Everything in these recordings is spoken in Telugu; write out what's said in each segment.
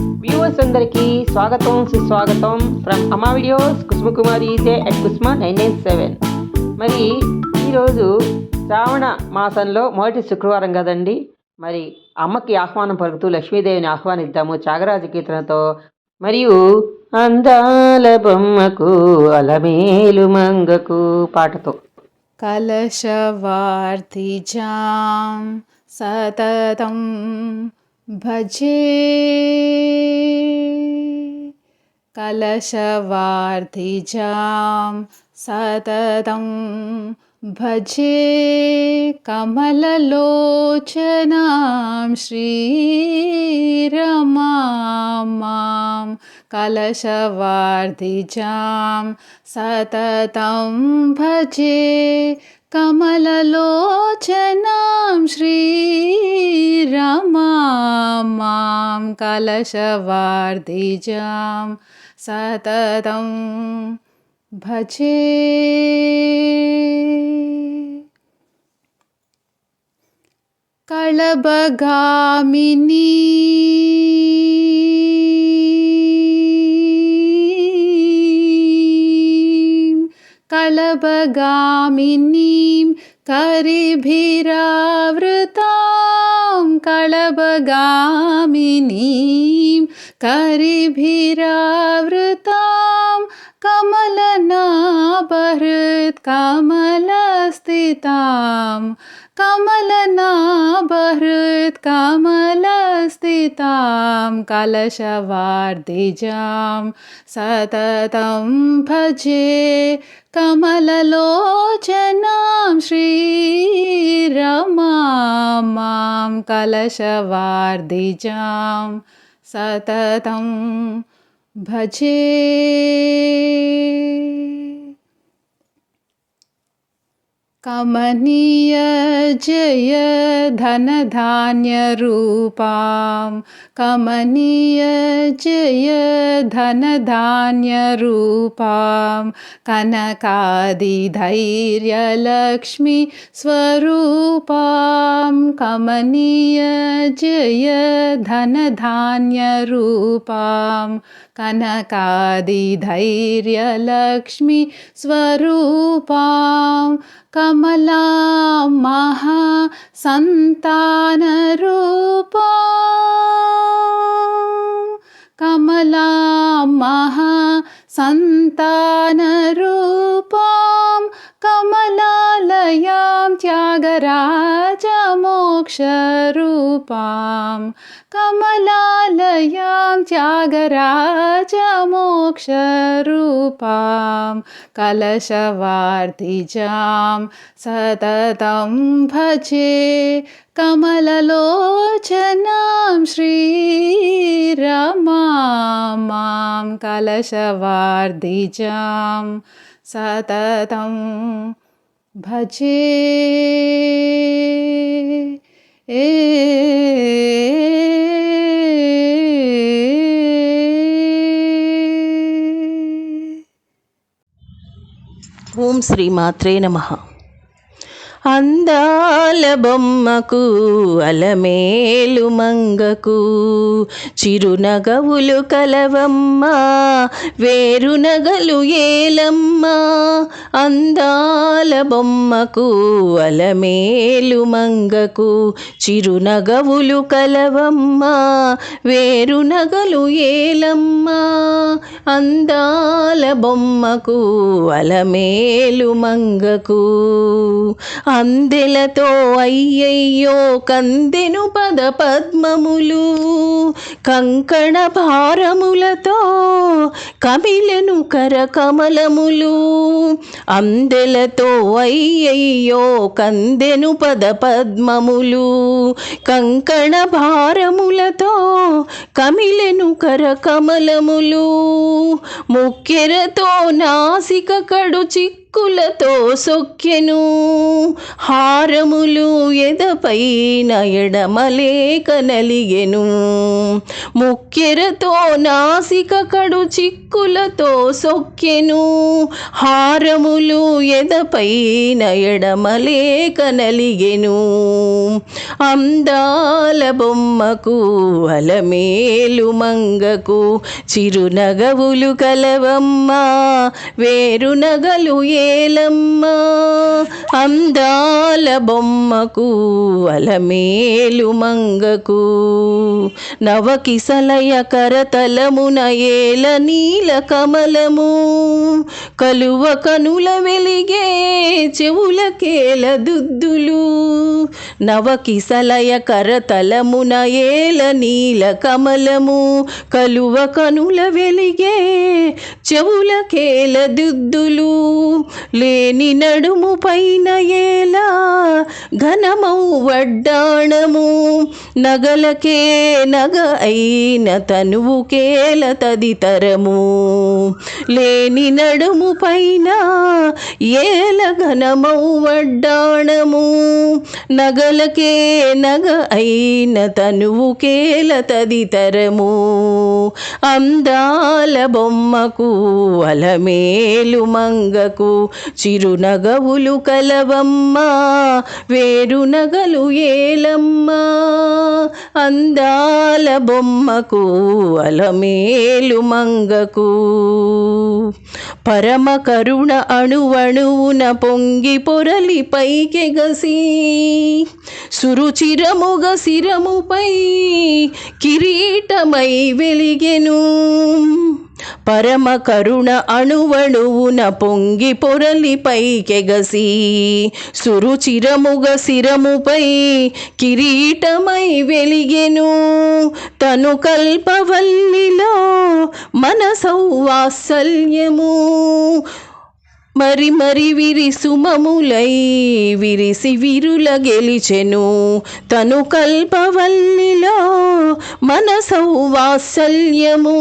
వ్యూవర్స్ అందరికీ స్వాగతం సుస్వాగతం. From Amma videos Kusumakumari EJ at Kusuma nine nine seven మరి ఈరోజు శ్రావణ మాసంలో మొదటి శుక్రవారం కదండి. మరి అమ్మకి ఆహ్వానం పలుకుతూ లక్ష్మీదేవిని ఆహ్వానిద్దాము త్యాగరాజ కీర్తనతో. మరియు అందాల బొమ్మకు అలమేలు మంగకు పాటతో. కలశవార్తిజాం సతతం भजे। कलशवार्तिजां सततं भजे। कमललोचनां श्रीरमां कलशवार्तिजां सततं भजे कमललोचनां श्रीरमां कलशवार्तिजां सततं भजे। कलबगामिनीं कलबगामिनीं करिभिरावृतां कलबगामिनीं करिभिरावृतां कमलनाभहृत् कमलनाभहृत्कमलस्थितां कलशवार्धिजां सततं भजे कमललोचनां श्रीरमां माँ कलशवार्धिजां सततं भजे। कमनीय जय धनधान्यरूपां कमनीय जय धनधान्यरूपां कनकादिधैर्यलक्ष्मी स्वरूपां कमनीय जय धनधान्यरूपां कनकादिधैर्यलक्ष्मी स्वरूपां कमला महासन्तानरूपा। कमला महासन्तानरूपां। कमलालयां त्यागराजमोक्षरूपां कमलालयां त्यागराजमोक्षरूपां कलशवार्तिजां सततं भजे कमललोचनां श्रीरमां कलशवार्दिजां सततं भजे ఓం శ్రీ మాత్రే నమ. అందాల బొమ్మకు అలమేలు మంగకు. చిరునగవులు కలవమ్మ వేరునగలు ఏలమ్మ. అందాల బొమ్మకు అలమేలు మంగకు. చిరునగవులు కలవమ్మ వేరునగలు ఏలమ్మ. అందాల బొమ్మకు అలమేలు మంగకు. అందెలతో అయ్యయ్యో కందెను పద పద్మములు కంకణ భారములతో కమిలను కరకమలములు. అందెలతో అయ్యయ్యో కందెను పద పద్మములు కంకణ భారములతో కమిలను కరకమలములు. ముక్కెరతో నాసిక కడుచి చిక్కులతో సొక్కెను. హారములు ఎదపైన ఎడమలేక నలిగెను. ముక్కెరతో నాసిక కడు చిక్కులతో సొక్కెను. హారములు ఎదపైన ఎడమలేక నలిగెను. అందాల బొమ్మకు అలమేలు మంగకు చిరునగవులు కలవమ్మ. వేరునగలు ఏ ఏలమ్మ అందాల బొమ్మకు అలమేలు మంగకు. నవకిసలయ కరతలమున ఏల నీల కమలము. కలువ కనుల వెలిగే చెవులకేల దుద్దులు. నవకిసలయ కరతలమున ఏల నీల కమలము కలువ కనుల వెలిగే చెవులకేల దుద్దులు లేని నడుము పైన ఏలా ఘనమౌ వడ్డాణము నగలకే నగ అయిన తనువుకేల తదితరము లేని నడుము పైన ఏల ఘనమౌ వడ్డాణము నగలకే నగ అయిన తనువుకేల తదితరము. అందాల బొమ్మకు అలమేలు మంగకు చిరునగవులు కలవమ్మ వేరు నగలు ఏలమ్మ. అందాల బొమ్మకు అలమేలు మంగకు. పరమ కరుణ అణువణువున పొంగి పొరలి పైకెగసి సురుచిరముగ శిరముపై కిరీటమై వెలిగెను. పరమ కరుణ అణువణువున పొంగి పొరలి పైకెగసి సురుచిరముగ శిరముపై కిరీటమై వెలిగెను. తను కల్పవల్లిలో మన సౌవాత్సల్యము మరి మరి విరి సుమములై విరిసి విరుల గెలిచెను. తను కల్పవల్లిలో మన సౌవాత్సల్యము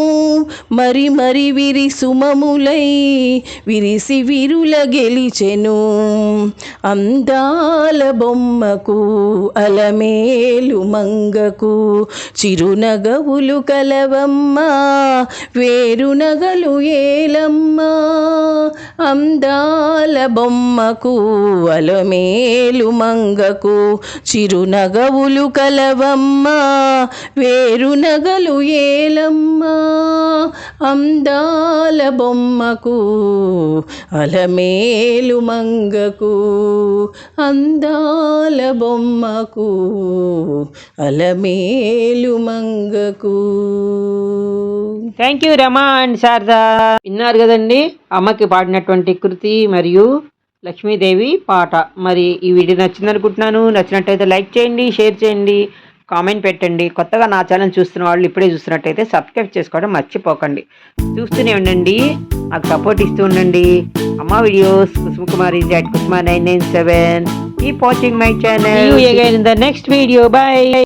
మరి మరి విరి సుమములై విరిసి విరుల గెలిచెను. అందాల బొమ్మకు అలమేలు మంగకు చిరునగవులు కలవమ్మ వేరునగలు ఏలమ్మ. అంద అందాల బొమ్మకు అలమేలు మంగకు చిరునగవులు కలవమ్మ వేరునగలు ఏలమ్మ. అందాల బొమ్మకు అలమేలు మంగకు అందాల బొమ్మకు Alamelu మంగకు. Thank you Rama and Sharada విన్నారు కదండి అమ్మకి పాడినటువంటి కృతి మరియు లక్ష్మీదేవి పాట. మరి ఈ వీడియో నచ్చింది అనుకుంటున్నాను. నచ్చినట్టయితే లైక్ చేయండి షేర్ చేయండి కామెంట్ పెట్టండి. కొత్తగా నా ఛానల్ చూస్తున్న వాళ్ళు ఇప్పుడే చూస్తున్నట్టయితే సబ్స్క్రైబ్ చేసుకోవడం మర్చిపోకండి. చూస్తూనే ఉండండి నాకు సపోర్ట్ ఇస్తూ ఉండండి. Amma videos Kusuma Kumari J at Kusuma nine nine seven. Keep watching my channel in the next video bye